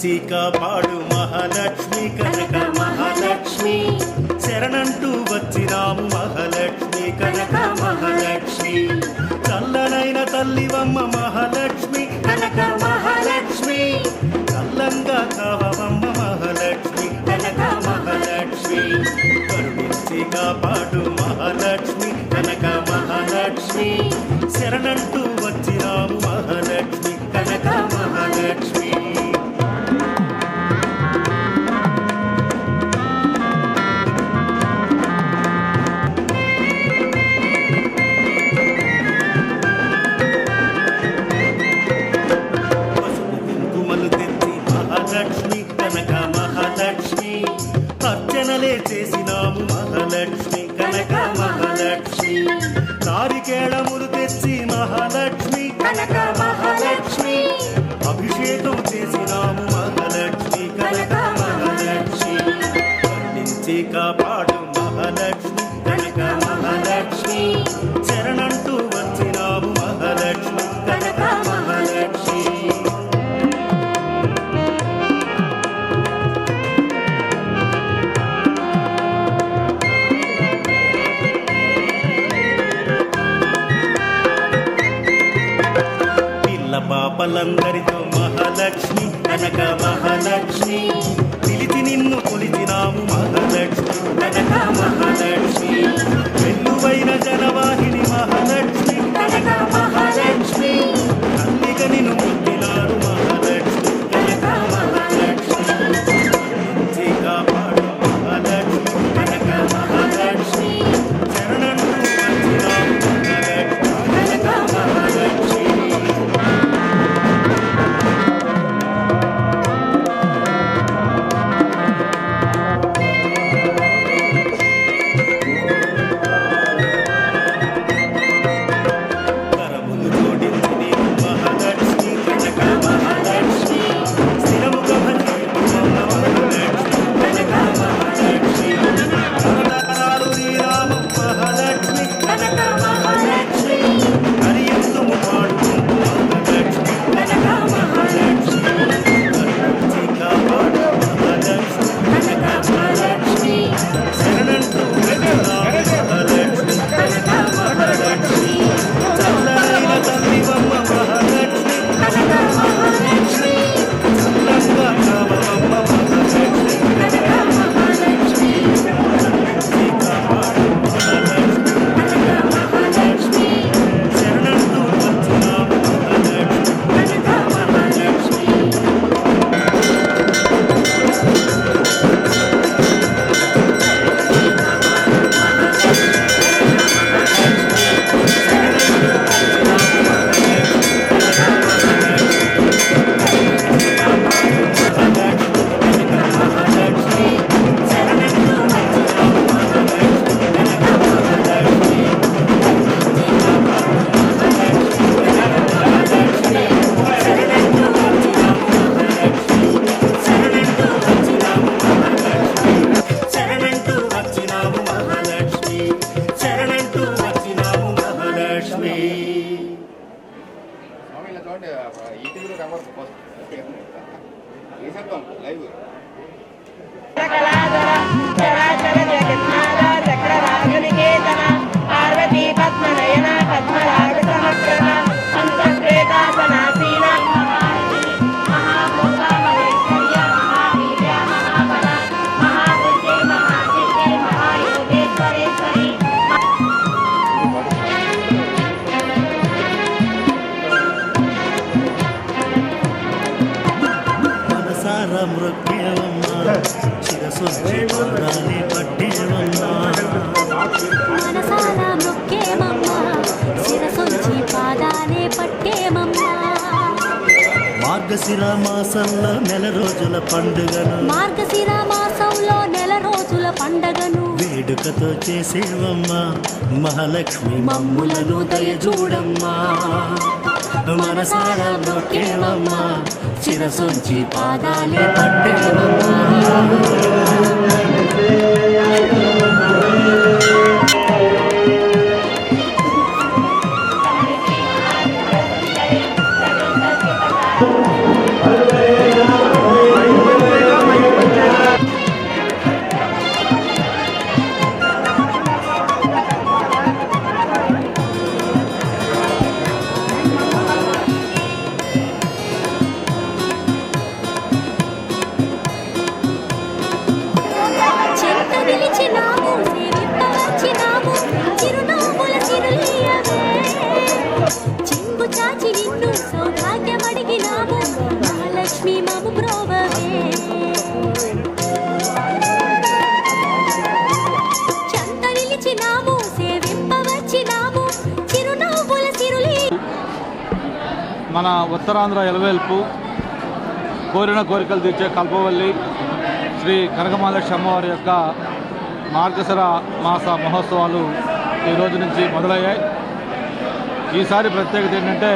కాపాడు మహాలక్ష్మి కనక మహాలక్ష్మి. శరణంటూ వచ్చినాము మహాలక్ష్మి కనక మహాలక్ష్మి. చల్లనైన తల్లివమ్మ మహాలక్ష్మి కనక మహాలక్ష్మి. చల్లంగా కావమ్మ మహాలక్ష్మి కనక మహాలక్ష్మి. కరుణించి కాపాడు మహాలక్ష్మి కనక మహాలక్ష్మి. శరణంటూ పాపలందరితో మహాలక్ష్మి కనక మహాలక్ష్మి. పిలిచి నిన్ను కొలిచినాము మహాలక్ష్మి కనక మహాలక్ష్మి. వెల్లువైన జనవాహిని మహాలక్ష్మి. మనసార మృగ్యవమ్మ శిరసు పాదాలే పట్టేవమ్మ మనసారా మొక్కేమమ్మ శిరసొంచి పాదాలే పట్టేమమ్మ మార్గశిర మాసంలో నెల రోజుల పండుగను మార్గశిర మాసంలో నెల రోజుల పండగను వేడుకతో చేసేవమ్మ మహాలక్ష్మి మమ్ములను దయచూడమ్మా. మనసారా మొక్కేవమ్మ చిరసొంచి పాదాలే పట్టేవమ్మా. మన ఉత్తరాంధ్ర ఎలవేల్పు కోరిన కోరికలు తీర్చే కల్పవల్లి శ్రీ కనకమహాలక్ష్మి అమ్మవారి యొక్క మార్గశర మాస మహోత్సవాలు ఈ రోజు నుంచి మొదలయ్యాయి. ఈసారి ప్రత్యేకత ఏంటంటే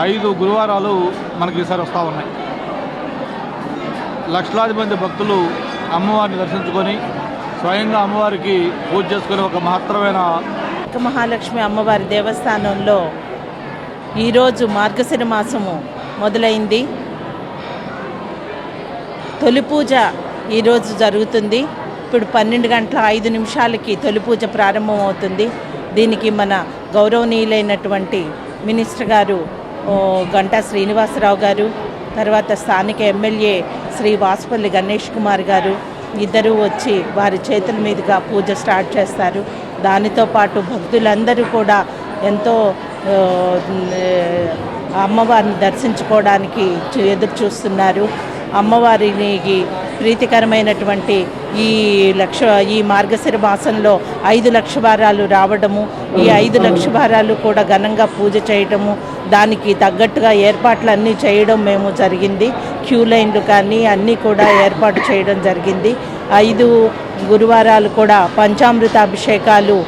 ఐదు గురువారాలు మనకి ఈసారి వస్తూ ఉన్నాయి. లక్షలాది మంది భక్తులు అమ్మవారిని దర్శించుకొని స్వయంగా అమ్మవారికి పూజ చేసుకునే ఒక మహత్తరమైన మహాలక్ష్మి అమ్మవారి దేవస్థానంలో ఈరోజు మార్గశిర మాసము మొదలైంది. తొలి పూజ ఈరోజు జరుగుతుంది. ఇప్పుడు పన్నెండు గంటల ఐదు నిమిషాలకి తొలి పూజ ప్రారంభమవుతుంది. దీనికి మన గౌరవనీయులైనటువంటి మినిస్టర్ గారు గంటా శ్రీనివాసరావు గారు తర్వాత స్థానిక ఎమ్మెల్యే శ్రీ వాసుపల్లి గణేష్ కుమార్ గారు ఇద్దరూ వచ్చి వారి చేతుల మీదుగా పూజ స్టార్ట్ చేస్తారు. దానితో పాటు భక్తులందరూ కూడా ఎంతో అమ్మవారిని దర్శించుకోవడానికి ఎదురు చూస్తున్నారు. అమ్మవారికి ప్రీతికరమైనటువంటి ఈ లక్ష ఈ మార్గశిర మాసంలో ఐదు లక్ష వారాలు రావడము ఈ ఐదు లక్ష వారాలు కూడా ఘనంగా పూజ చేయడము దానికి తగ్గట్టుగా ఏర్పాట్లు అన్నీ చేయడం మేము జరిగింది. క్యూ లైన్లు కానీ అన్నీ కూడా ఏర్పాటు చేయడం జరిగింది. ఐదు గురువారాలు కూడా పంచామృత అభిషేకాలు